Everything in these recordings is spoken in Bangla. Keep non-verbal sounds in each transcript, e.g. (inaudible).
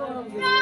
No!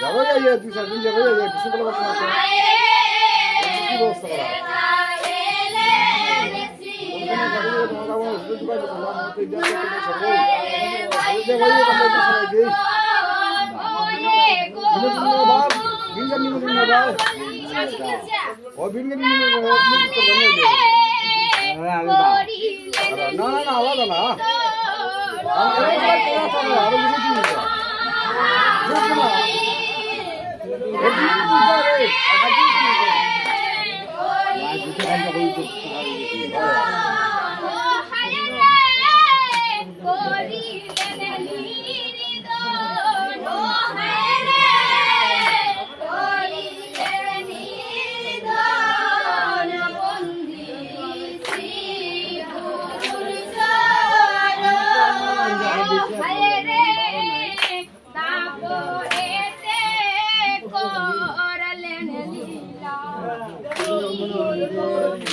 যাব যাইয়া দুই চার দিন যাব যাইয়া কিছু বলে না কি ব্যবস্থা করা না না না আলাদা না 好的，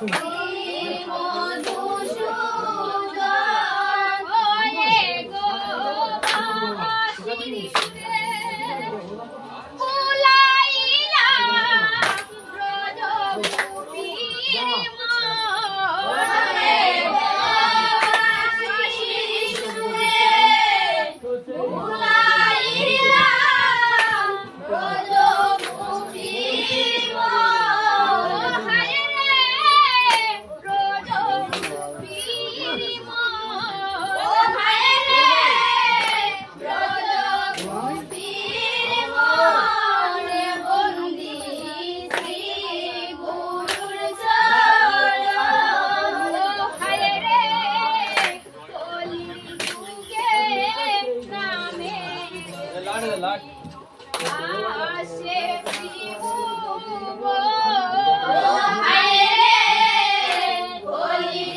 嗯 (laughs) learned a lot. Holy